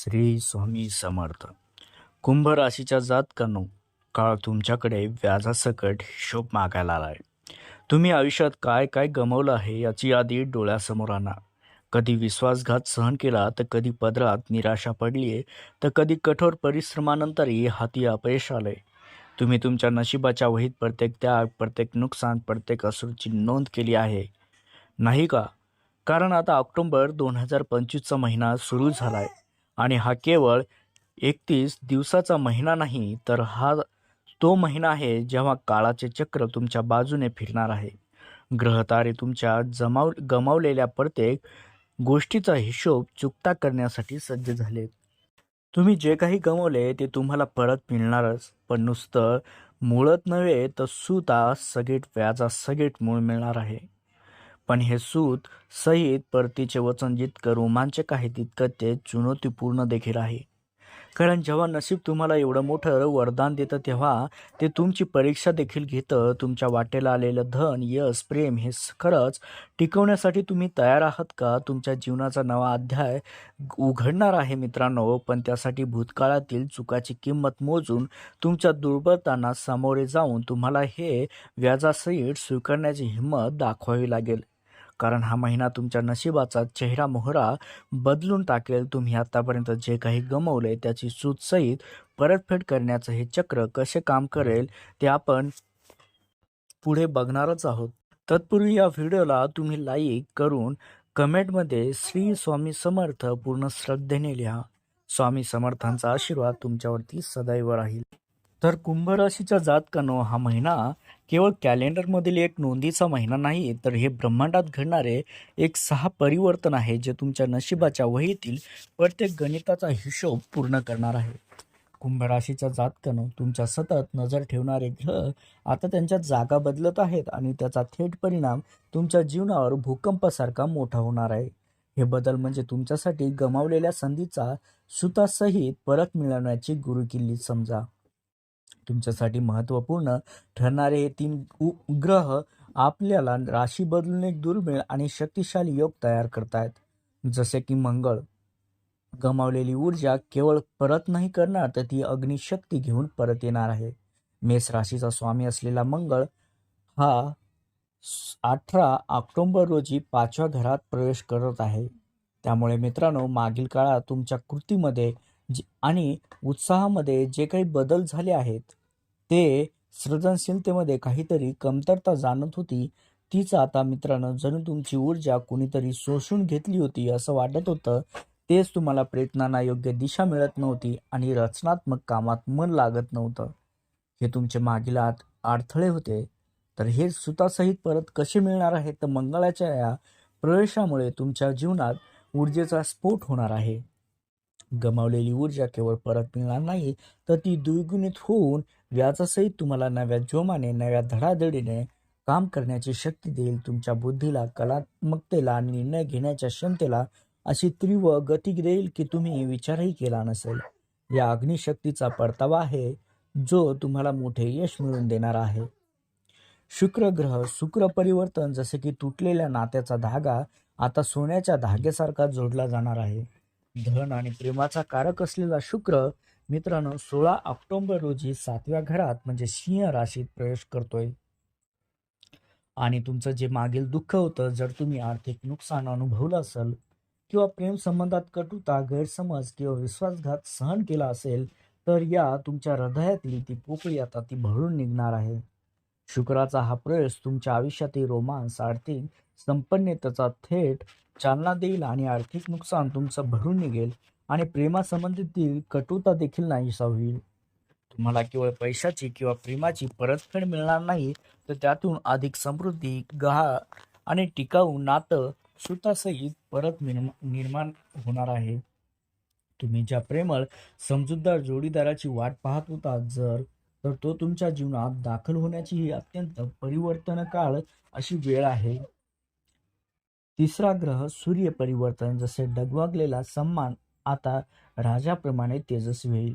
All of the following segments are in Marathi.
श्री स्वामी समर्थ. कुंभ राशीच्या जातकांनो काळ तुमच्याकडे व्याजासकट हिशोब मागायला आलाय. तुम्ही आयुष्यात काय काय गमवलं आहे याची यादी डोळ्यासमोर आणा. कधी विश्वासघात सहन केला तर कधी पदरात निराशा पडलीये तर कधी कठोर परिश्रमानंतरही हाती अपयश आलंय. तुम्ही तुमच्या नशिबाच्या वहीत प्रत्येक त्याग प्रत्येक नुकसान प्रत्येक असूची नोंद केली आहे. नाही का? कारण आता ऑक्टोबर दोन हजार पंचवीसचा महिना सुरू झाला आहे आणि हा केवळ एकतीस दिवसाचा महिना नाही तर हा तो महिना आहे जेव्हा काळाचे चक्र तुमच्या बाजूने फिरणार आहे. ग्रहतारे तुमच्या जमाव गमावलेल्या प्रत्येक गोष्टीचा हिशोब चुकता करण्यासाठी सज्ज झाले तुम्ही जे काही गमावले ते तुम्हाला परत मिळणारच पण नुसतं मुळत नव्हे तर सुता सगेट व्याजा सगेट मूळ मिळणार आहे. पण हे सूत सहित परतीचे वचन जितकं रोमांचक आहे तितकं ते चुनौतीपूर्ण देखील आहे. कारण जेव्हा नशीब तुम्हाला एवढं मोठं वरदान देतं तेव्हा ते तुमची परीक्षा देखील घेतं. तुमच्या वाटेला आलेलं धन यश प्रेम हे खरंच टिकवण्यासाठी तुम्ही तयार आहात का? तुमच्या जीवनाचा नवा अध्याय उघडणार आहे मित्रांनो पण त्यासाठी भूतकाळातील चुकाची किंमत मोजून तुमच्या दुर्बलतांना सामोरे जाऊन तुम्हाला हे व्याजासहित स्वीकारण्याची हिंमत दाखवावी लागेल. कारण हा महिना तुमच्या नशिबाचा चेहरा मोहरा बदलून टाकेल. तुम्ही आतापर्यंत जे काही गमवले त्याची सूचसहित परतफेड करण्याचं हे चक्र कसे काम करेल ते आपण पुढे बघणारच आहोत. तत्पूर्वी या व्हिडिओला तुम्ही लाईक करून कमेंटमध्ये श्री स्वामी समर्थ पूर्ण श्रद्धेने लिहा. स्वामी समर्थांचा आशीर्वाद तुमच्यावरती सदैव राहील. तर कुंभ राशीच्या जातकानो हा महिना केवळ कॅलेंडरमधील एक नोंदीचा महिना नाही तर हे ब्रह्मांडात घडणारे एक सहा परिवर्तन आहे जे तुमच्या नशिबाच्या वहीतील प्रत्येक गणिताचा हिशोब पूर्ण करणार आहे. कुंभ राशीच्या जातकानं तुमच्या सतत नजर ठेवणारे ग्रह आता त्यांच्या जागा बदलत आहेत आणि त्याचा थेट परिणाम तुमच्या जीवनावर भूकंपासारखा मोठा होणार आहे. हे बदल म्हणजे तुमच्यासाठी गमावलेल्या संधीचा सुतासहित परत मिळवण्याची गुरुकिल्ली समजा. तुमच्यासाठी महत्त्वपूर्ण ठरणारे हे तीन उ- ग्रह आपल्याला राशी बदलून एक दुर्मिळ आणि शक्तिशाली योग तयार करतायत. जसे की मंगळ. गमावलेली ऊर्जा केवळ परत नाही करणार तर ती अग्निशक्ती घेऊन परत येणार आहे. मेष राशीचा स्वामी असलेला मंगळ हा अठरा ऑक्टोंबर रोजी पाचव्या घरात प्रवेश करत आहे. त्यामुळे मित्रांनो मागील काळात तुमच्या कृतीमध्ये आणि उत्साहामध्ये जे काही बदल झाले आहेत ते सृजनशीलतेमध्ये काहीतरी कमतरता जाणत होती. तीच आता मित्रांनो जणू तुमची ऊर्जा कोणीतरी शोषून घेतली होती असं वाटत होतं. तेच तुम्हाला प्रयत्नांना योग्य दिशा मिळत नव्हती आणि रचनात्मक कामात मन लागत नव्हतं. हे तुमचे मागील आत अडथळे होते. तर हे सुतासहित परत कसे मिळणार आहे? तर मंगळाच्या या प्रवेशामुळे तुमच्या जीवनात ऊर्जेचा स्फोट होणार आहे. गमावलेली ऊर्जा केवळ परत मिळणार नाही तर ती द्विगुणित होऊन व्याजासहित तुम्हाला नव्या जोमाने नव्या धडाधडीने काम करण्याची शक्ती देईल. तुमच्या बुद्धीला कलात्मकतेला आणि निर्णय घेण्याच्या क्षमतेला अशी तीव्र गती देईल की तुम्ही विचारही केला नसेल. या अग्निशक्तीचा परतावा आहे जो तुम्हाला मोठे यश मिळवून देणार आहे. शुक्र ग्रह शुक्र परिवर्तन जसे की तुटलेल्या नात्याचा धागा आता सोन्याच्या धाग्यासारखा जोडला जाणार आहे. धन आणि प्रेमाचा कारक असलेला शुक्र मित्रांनो सोळा ऑक्टोबर रोजी सातव्या घरात म्हणजे सिंह राशीत प्रवेश करतोय. आणि तुमचं जे मागील दुःख होतं जर तुम्ही आर्थिक नुकसान अनुभवलं असेल किंवा प्रेम संबंधात कटुता गैरसमज किंवा विश्वासघात सहन केला असेल तर या तुमच्या हृदयातली ती पोकळी आता ती भरून निघणार आहे. शुक्राचा हा प्रवेश तुमच्या आयुष्यातील रोमांस आर्थिक संपन्नतेचा थेट चालना देईल आणि आर्थिक नुकसान तुमचं भरून निघेल आणि प्रेमासंबंधीतील कटुता देखील नाहीसा होईल. तुम्हाला केवळ पैशाची किंवा प्रेमाची परतफेड मिळणार नाही तर त्यातून अधिक समृद्धी गहा आणि टिकाऊ नातं सुतासहित परत निर्माण होणार आहे. तुम्ही ज्या प्रेमळ समजूतदार जोडीदाराची वाट पाहत होता जर तर तो तुमच्या जीवनात दाखल होण्याची ही अत्यंत परिवर्तन काळ अशी वेळ आहे. तिसरा ग्रह सूर्य परिवर्तन जसे डगमगलेला सन्मान आता राजाप्रमाणे तेजस्वी होईल.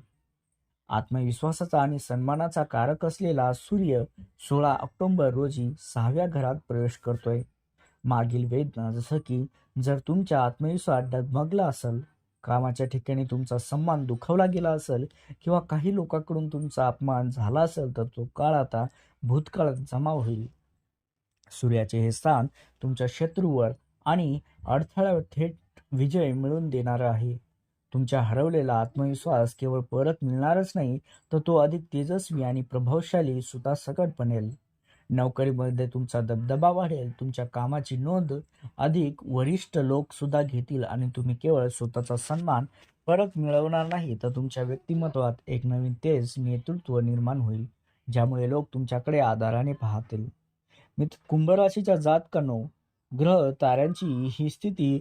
आत्मविश्वासाचा आणि सन्मानाचा कारक असलेला सूर्य सोळा ऑक्टोंबर रोजी सहाव्या घरात प्रवेश करतोय. मागील वेदना जसं की जर तुमच्या आत्मविश्वास डगमगला असेल कामाच्या ठिकाणी तुमचा सन्मान दुखावला गेला असेल किंवा काही लोकांकडून तुमचा अपमान झाला असेल तर तो काळ आता भूतकाळात जमा होईल. सूर्याचे हे स्थान तुमच्या शत्रूवर आणि अडथळा थेट विजय मिळवून देणार आहे. तुमच्या हरवलेला आत्मविश्वास केवळ परत मिळणारच नाही तर तो अधिक तेजस्वी आणि प्रभावशाली सुतासकट बनेल. नोकरीमध्ये तुमचा दबदबा वाढेल तुमच्या कामाची नोंद अधिक वरिष्ठ लोक सुद्धा घेतील आणि तुम्ही केवळ स्वतःचा सन्मान परत मिळवणार नाही तर तुमच्या व्यक्तिमत्वात एक नवीन तेज नेतृत्व निर्माण होईल ज्यामुळे लोक तुमच्याकडे आधाराने पाहतील. मित्र कुंभराशीच्या जातकांनो ग्रह ताऱ्यांची ही स्थिती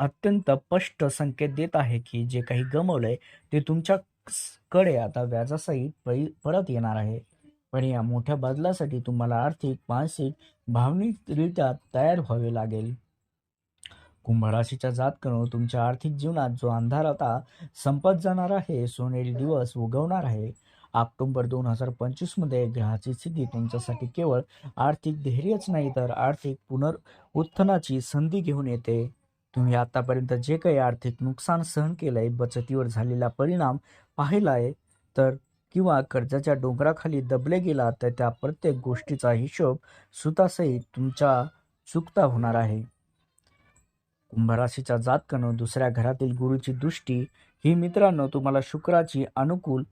अत्यंत स्पष्ट संकेत देत आहे की जे काही गमवलंय ते तुमच्याकडे आता व्याजासहित परत येणार आहे. पण या मोठ्या बदलासाठी तुम्हाला आर्थिक मानसिक भावनिकरित्या तयार व्हावे लागेल. कुंभराशीच्या जातकनो तुमच्या आर्थिक जीवनात जो अंधार आता संपत जाणार आहे सोनेरी दिवस उगवणार आहे. ऑक्टोबर दोन हजार पंचवीसमध्ये ग्रहाची स्थिती तुमच्यासाठी केवळ आर्थिक धैर्यच नाही तर आर्थिक पुनरुत्थानाची संधी घेऊन येते. तुम्ही आतापर्यंत जे काही आर्थिक नुकसान सहन केलंय बचतीवर झालेला परिणाम पाहिलाय तर किंवा कर्जाच्या डोंगराखाली दबले गेला तर त्या प्रत्येक गोष्टीचा हिशोब सुतासहित तुमच्या चुकता होणार आहे. कुंभराशीच्या जातकनं दुसऱ्या घरातील गुरुची दृष्टी. ही मित्रांनो तुम्हाला शुक्राची अनुकूल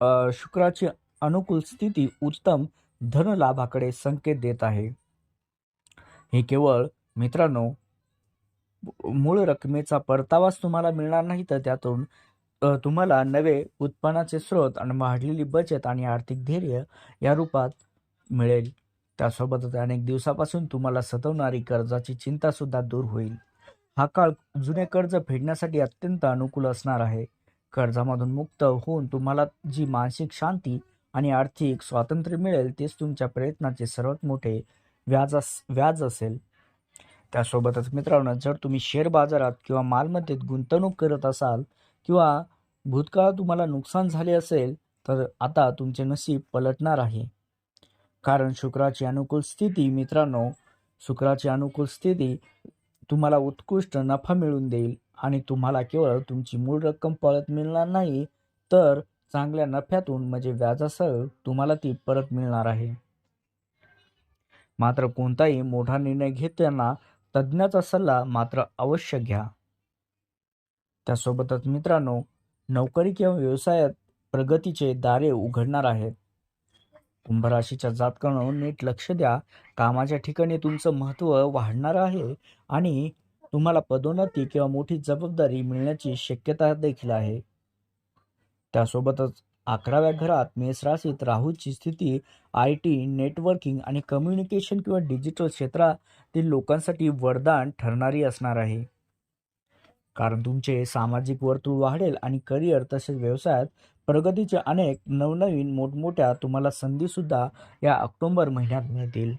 शुक्राची अनुकूल स्थिती उत्तम धनलाभाकडे संकेत देत आहे. हे केवळ मित्रांनो मूळ रकमेचा परतावाच तुम्हाला मिळणार नाही तर त्यातून तुम्हाला नवे उत्पन्नाचे स्रोत आणि वाढलेली बचत आणि आर्थिक धैर्य या रूपात मिळेल. त्यासोबतच अनेक दिवसापासून तुम्हाला सतवणारी कर्जाची चिंता सुद्धा दूर होईल. हा काळ जुने कर्ज फेडण्यासाठी अत्यंत अनुकूल असणार आहे. कर्जामधून मुक्त होऊन तुम्हाला जी मानसिक शांती आणि आर्थिक स्वातंत्र्य मिळेल तेच तुमच्या प्रयत्नाचे सर्वात मोठे व्याज अस व्याज असेल. त्यासोबतच मित्रांनो जर तुम्ही शेअर बाजारात किंवा मालमत्तेत गुंतवणूक करत असाल किंवा भूतकाळात तुम्हाला नुकसान झाले असेल तर आता तुमचे नशीब पलटणार आहे. कारण शुक्राची अनुकूल स्थिती मित्रांनो शुक्राची अनुकूल स्थिती तुम्हाला उत्कृष्ट नफा मिळवून देईल. आणि तुम्हाला केवळ तुमची मूळ रक्कम परत मिळणार नाही तर चांगल्या नफ्यातून म्हणजे व्याजासह तुम्हाला ती परत मिळणार आहे. मात्र कोणताही मोठा निर्णय घेताना तज्ज्ञाचा सल्ला मात्र अवश्य घ्या. त्यासोबतच मित्रांनो नोकरी किंवा व्यवसायात प्रगतीचे दारे उघडणार आहेत. कुंभराशीच्या जातकांना नीट लक्ष द्या. कामाच्या ठिकाणी तुमचं महत्त्व वाढणार आहे आणि तुम्हाला पदोन्नती किंवा मोठी जबाबदारी मिळण्याची शक्यता देखील आहे. त्यासोबतच अकराव्या घरात मेष राशीत राहूची स्थिती आय टी नेटवर्किंग आणि कम्युनिकेशन किंवा डिजिटल क्षेत्रातील लोकांसाठी वरदान ठरणारी असणार आहे. कारण तुमचे सामाजिक वर्तुळ वाढेल आणि करिअर तसेच व्यवसायात प्रगतीचे अनेक नवनवीन मोठमोठ्या तुम्हाला संधीसुद्धा या ऑक्टोंबर महिन्यात मिळतील.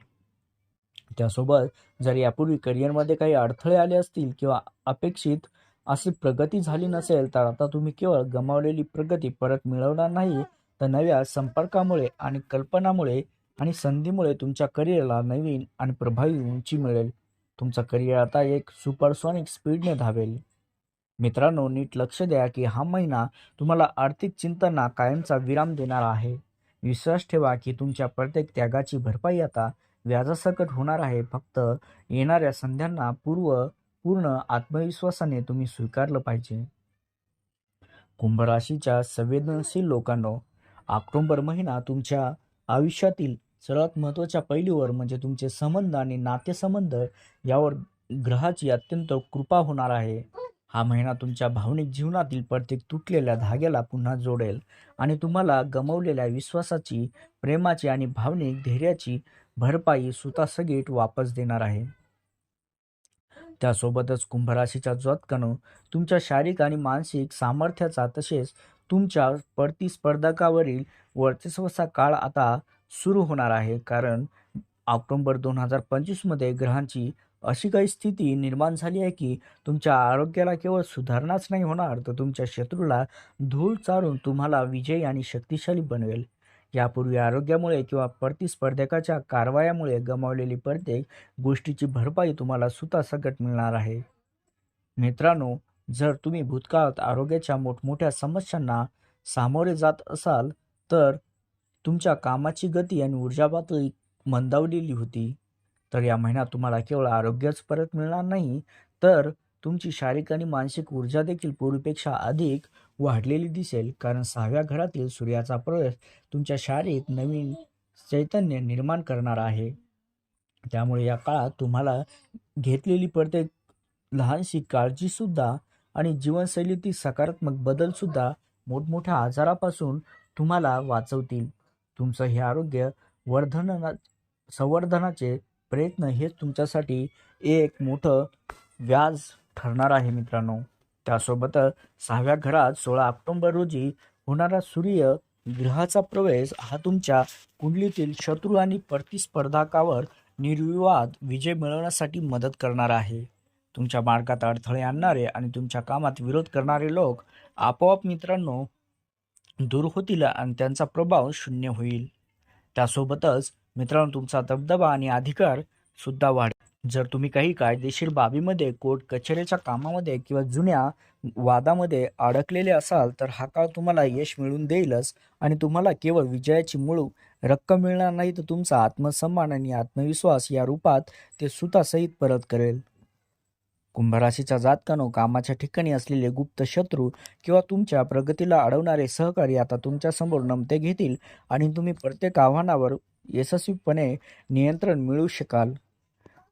त्यासोबत जर यापूर्वी करिअरमध्ये काही अडथळे आले असतील किंवा अपेक्षित अशी प्रगती झाली नसेल तर आता तुम्ही केवळ गमावलेली प्रगती परत मिळवणार नाही. तर नव्या संपर्कामुळे आणि कल्पनामुळे आणि संधीमुळे तुमच्या करिअरला नवीन आणि प्रभावी उंची मिळेल. तुमचा करिअर आता एक सुपरसॉनिक स्पीडने धावेल. मित्रांनो नीट लक्ष द्या की हा महिना तुम्हाला आर्थिक चिंतना कायमचा विराम देणार आहे. विश्वास ठेवा की तुमच्या प्रत्येक त्यागाची भरपाई आता व्याजासकट होणार आहे. फक्त येणाऱ्या संध्यांना पूर्व पूर्ण आत्मविश्वासाने तुम्ही स्वीकारलं पाहिजे. कुंभराशीच्या संवेदनशील लोकांनो ऑक्टोंबर महिना तुमच्या आयुष्यातील सर्वात महत्त्वाच्या पैलूवर म्हणजे तुमचे संबंध आणि नातेसंबंध यावर ग्रहाची अत्यंत कृपा होणार आहे. हा महिना तुमच्या भावनिक जीवनातील प्रत्येक तुटलेल्या धाग्याला पुन्हा जोडेल आणि तुम्हाला गमवलेल्या विश्वासाची प्रेमाची आणि भावनिक धैर्याची भरपाई सुतासगीट वापस देणार आहे. त्यासोबतच कुंभराशीच्या जातकानं तुमच्या शारीरिक आणि मानसिक सामर्थ्याचा तसेच तुमच्या प्रतिस्पर्धकावरील वर्चस्वाचा काळ आता सुरू होणार आहे. कारण ऑक्टोंबर दोन हजार पंचवीसमध्ये ग्रहांची अशी काही स्थिती निर्माण झाली आहे की तुमच्या आरोग्याला केवळ सुधारणाच नाही होणार तर तुमच्या शत्रूला धूळ चारून तुम्हाला विजयी आणि शक्तिशाली बनवेल. यापूर्वी आरोग्यामुळे किंवा प्रतिस्पर्धकाच्या कारवायामुळे गमावलेली प्रत्येक गोष्टीची भरपाई तुम्हाला सुतासकट मिळणार आहे. मित्रांनो जर तुम्ही भूतकाळात आरोग्याच्या मोठमोठ्या समस्यांना सामोरे जात असाल तर तुमच्या कामाची गती आणि ऊर्जा पातळी मंदावलेली होती. तर या महिन्यात तुम्हाला केवळ आरोग्यच परत मिळणार नाही तर तुमची शारीरिक आणि मानसिक ऊर्जा देखील पूर्वीपेक्षा अधिक वाढलेली दिसेल कारण सहाव्या घरातील सूर्याचा प्रवेश तुमच्या शारीरिक नवीन चैतन्य निर्माण करणार आहे. त्यामुळे या काळात तुम्हाला घेतलेली प्रत्येक लहानशी काळजीसुद्धा आणि जीवनशैलीतील सकारात्मक बदलसुद्धा मोठमोठ्या आजारापासून तुम्हाला वाचवतील. तुमचं हे आरोग्य वर्धना संवर्धनाचे प्रयत्न हेच तुमच्यासाठी एक मोठं व्याज ठरणार आहे मित्रांनो. त्यासोबतच सहाव्या घरात सोळा ऑक्टोंबर रोजी होणारा सूर्य ग्रहाचा प्रवेश हा तुमच्या कुंडलीतील शत्रू आणि प्रतिस्पर्धकावर निर्विवाद विजय मिळवण्यासाठी मदत करणार आहे. तुमच्या मार्गात अडथळे आणणारे आणि तुमच्या कामात विरोध करणारे लोक आपोआप मित्रांनो दूर होतील आणि त्यांचा प्रभाव शून्य होईल. त्यासोबतच मित्रांनो तुमचा दबदबा आणि अधिकार सुद्धा वाढ जर तुम्ही काही कायदेशीर बाबीमध्ये कोर्ट कचेरीच्या कामामध्ये किंवा जुन्या वादामध्ये अडकलेले असाल तर हा काळ तुम्हाला यश मिळवून देईलच आणि तुम्हाला केवळ विजयाची मूळ रक्कम मिळणार नाही तर तुमचा आत्मसन्मान आणि आत्मविश्वास या रूपात ते सुतासहित परत करेल. कुंभराशीच्या जातकानो कामाच्या ठिकाणी असलेले गुप्त शत्रू किंवा तुमच्या प्रगतीला अडवणारे सहकारी आता तुमच्यासमोर नमते घेतील आणि तुम्ही प्रत्येक आव्हानावर यशस्वीपणे नियंत्रण मिळवू शकाल.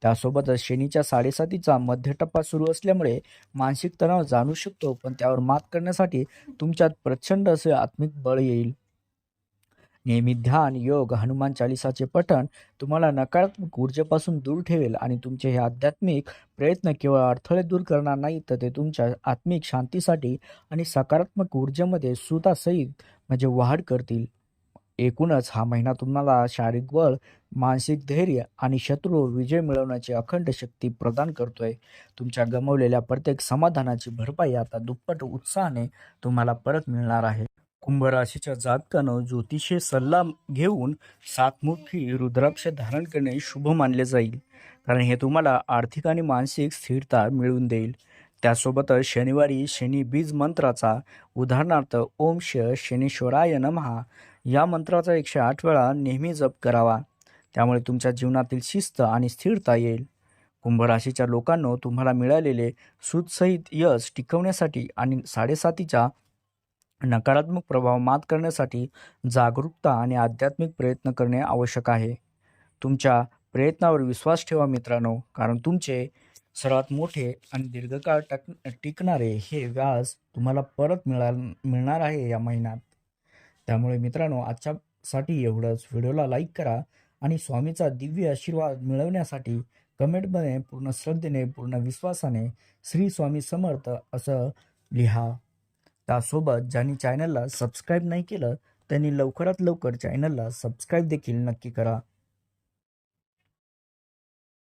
त्यासोबतच शनीच्या साडेसातीचा मध्य टप्पा सुरू असल्यामुळे मानसिक तणाव जाणू शकतो पण त्यावर मात करण्यासाठी तुमच्यात प्रचंड असे आत्मिक बळ येईल. नेहमी ध्यान योग हनुमान चालिसाचे पठण तुम्हाला नकारात्मक ऊर्जेपासून दूर ठेवेल आणि तुमचे हे आध्यात्मिक प्रयत्न केवळ अडथळे दूर करणार नाही तर ते तुमच्या आत्मिक शांतीसाठी आणि सकारात्मक ऊर्जेमध्ये सुतासहित म्हणजे वाढ करतील. एकूणच हा महिना तुम्हाला शारीरिक बळ मानसिक धैर्य आणि शत्रूवर विजय मिळवण्याची अखंड शक्ती प्रदान करतोय. तुमच्या गमावलेल्या प्रत्येक समाधानाची भरपाई आता दुप्पट उत्साहाने तुम्हाला परत मिळणार आहे. कुंभ राशीच्या जातकानं ज्योतिषे सल्ला घेऊन सातमुखी रुद्राक्ष धारण करणे शुभ मानले जाईल. कारण हे तुम्हाला आर्थिक आणि मानसिक स्थिरता मिळवून देईल. त्यासोबतच शनिवारी शनी बीज मंत्राचा उदाहरणार्थ ओम श शनीश्वराय नमहा या मंत्राचा एकशे आठ वेळा नेहमी जप करावा. त्यामुळे तुमच्या जीवनातील शिस्त आणि स्थिरता येईल. कुंभराशीच्या लोकांनो तुम्हाला मिळालेले सुतसहित यश टिकवण्यासाठी आणि साडेसातीच्या नकारात्मक प्रभाव मात करण्यासाठी जागरूकता आणि आध्यात्मिक प्रयत्न करणे आवश्यक आहे. तुमच्या प्रयत्नावर विश्वास ठेवा मित्रांनो कारण तुमचे सर्वात मोठे आणि दीर्घकाळ टक टिकणारे हे व्याज तुम्हाला परत मिळा मिळणार आहे या महिन्यात. त्यामुळे मित्रांनो आजच्यासाठी एवढंच. व्हिडिओला लाईक करा आणि स्वामीचा दिव्य आशीर्वाद मिळवण्यासाठी कमेंटमध्ये पूर्ण श्रद्धेने पूर्ण विश्वासाने श्री स्वामी समर्थ असं लिहा. त्यासोबत ज्यांनी चॅनलला सबस्क्राईब नाही केलं त्यांनी लवकरात लवकर चॅनलला सबस्क्राईब देखील नक्की करा.